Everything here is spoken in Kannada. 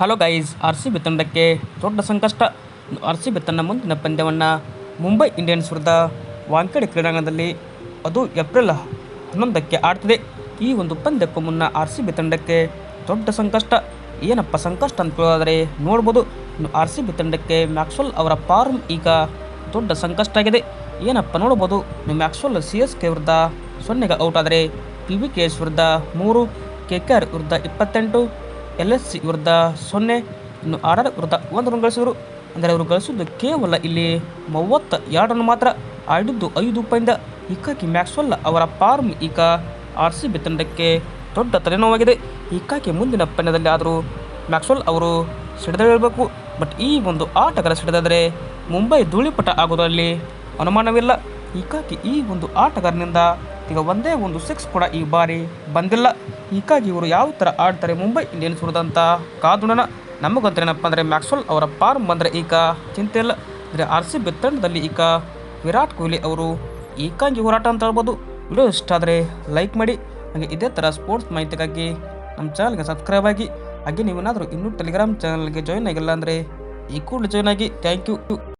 Hello guys R C B ತಂಡಕ್ಕೆ ದೊಡ್ಡ ಸಂಕಷ್ಟ. ಆರ್ ಸಿ ಬಿ ತನ್ನ ಮುಂದಿನ ಪಂದ್ಯವನ್ನು ಮುಂಬೈ ಇಂಡಿಯನ್ಸ್ ವಿರುದ್ಧ ವಾಂಖೇಡೆ ಕ್ರೀಡಾಂಗಣದಲ್ಲಿ ಅದು ಏಪ್ರಿಲ್ ಹನ್ನೊಂದಕ್ಕೆ ಆಡ್ತಿದೆ. ಈ ಒಂದು ಪಂದ್ಯಕ್ಕೂ ಮುನ್ನ ಆರ್ ಸಿ ಬಿ ತಂಡಕ್ಕೆ ದೊಡ್ಡ ಸಂಕಷ್ಟ. ಏನಪ್ಪ ಸಂಕಷ್ಟ ಅಂತ ಹೇಳೋದಾದರೆ ನೋಡ್ಬೋದು. ಆರ್ ಸಿ ಬಿ ತಂಡಕ್ಕೆ ಮ್ಯಾಕ್ಸ್ವೆಲ್ ಅವರ ಫಾರ್ಮ್ ಈಗ ದೊಡ್ಡ ಸಂಕಷ್ಟ ಆಗಿದೆ. ಏನಪ್ಪ ನೋಡ್ಬೋದು. ಮ್ಯಾಕ್ಸ್ವೆಲ್ ಸಿ ಎಸ್ ಕೆ ವಿರುದ್ಧ ಸೊನ್ನೆಗೆ ಔಟ್ ಆದರೆ ಪಿ ವಿ ಕೆ ಎಸ್ ವಿರುದ್ಧ ಮೂರು ಕೆ ಕೆ ಆರ್ ವಿರುದ್ಧ ಇಪ್ಪತ್ತೆಂಟು ಎಲ್ ಎಸ್ ಸಿ ವಿರುದ್ಧ ಸೊನ್ನೆ ಇನ್ನು ಆರ್ ಆರ್ ವಿರುದ್ಧ ಒಂದು ರನ್ ಗಳಿಸಿದರು. ಅಂದರೆ ಅವರು ಗಳಿಸಿದ್ದು ಕೇವಲ ಇಲ್ಲಿ ಮೂವತ್ತ ಎರಡು ರನ್ ಮಾತ್ರ ಆಡಿದ್ದು ಐದು ಪಂದ್ಯ ಹೀಗಾಗಿ ಮ್ಯಾಕ್ಸ್ವೆಲ್ ಅವರ ಫಾರ್ಮ್ ಈಗ ಆರ್ ಸಿ ಬಿ ತಂಡಕ್ಕೆ ದೊಡ್ಡ ತಲೆನೋವಾಗಿದೆ. ಹೀಗಾಗಿ ಮುಂದಿನ ಪಂದ್ಯದಲ್ಲಿ ಆದರೂ ಮ್ಯಾಕ್ಸ್ವೆಲ್ ಅವರು ಸಿಡಿದೇಳಬೇಕು ಬಟ್ ಈ ಒಂದು ಆಟಗಾರ ಸಿಡಿದಾದರೆ ಮುಂಬೈ ಧೂಳಿಪಟ ಆಗೋದರಲ್ಲಿ ಅನುಮಾನವಿಲ್ಲ. ಹೀಗಾಗಿ ಈ ಒಂದು ಆಟಗಾರನಿಂದ ಈಗ ಒಂದೇ ಒಂದು ಸಿಕ್ಸ್ ಕೂಡ ಈ ಬಾರಿ ಬಂದಿಲ್ಲ. ಹೀಗಾಗಿ ಇವರು ಯಾವ ಥರ ಆಡ್ತಾರೆ ಮುಂಬೈ ಇಂಡಿಯನ್ಸ್ ವಿರುದ್ಧ ಕಾದುಣನ. ನಮಗಂತ ಏನಪ್ಪ ಅಂದರೆ ಮ್ಯಾಕ್ಸ್ವೆಲ್ ಅವರ ಫಾರ್ಮ್ ಬಂದರೆ ಈಗ ಚಿಂತೆ ಇಲ್ಲ. ಅಂದರೆ ಆರ್ ಸಿ ಬಿ ತಂಡದಲ್ಲಿ ಈಗ ವಿರಾಟ್ ಕೊಹ್ಲಿ ಅವರು ಏಕಾಂಗಿ ಹೋರಾಟ ಅಂತ ಹೇಳ್ಬೋದು. ವಿಡಿಯೋ ಇಷ್ಟ ಆದರೆ ಲೈಕ್ ಮಾಡಿ. ಹಾಗೆ ಇದೇ ಥರ ಸ್ಪೋರ್ಟ್ಸ್ ಮಾಹಿತಿಗಾಗಿ ನಮ್ಮ ಚಾನಲ್ಗೆ ಸಬ್ಸ್ಕ್ರೈಬ್ ಆಗಿ. ಹಾಗೆ ನೀವೇನಾದರೂ ಇನ್ನೂ ಟೆಲಿಗ್ರಾಮ್ ಚಾನಲ್ಗೆ ಜಾಯ್ನ್ ಆಗಿಲ್ಲ ಅಂದರೆ ಈ ಕೂಡಲೇ ಜಾಯ್ನ್ ಆಗಿ. Thank you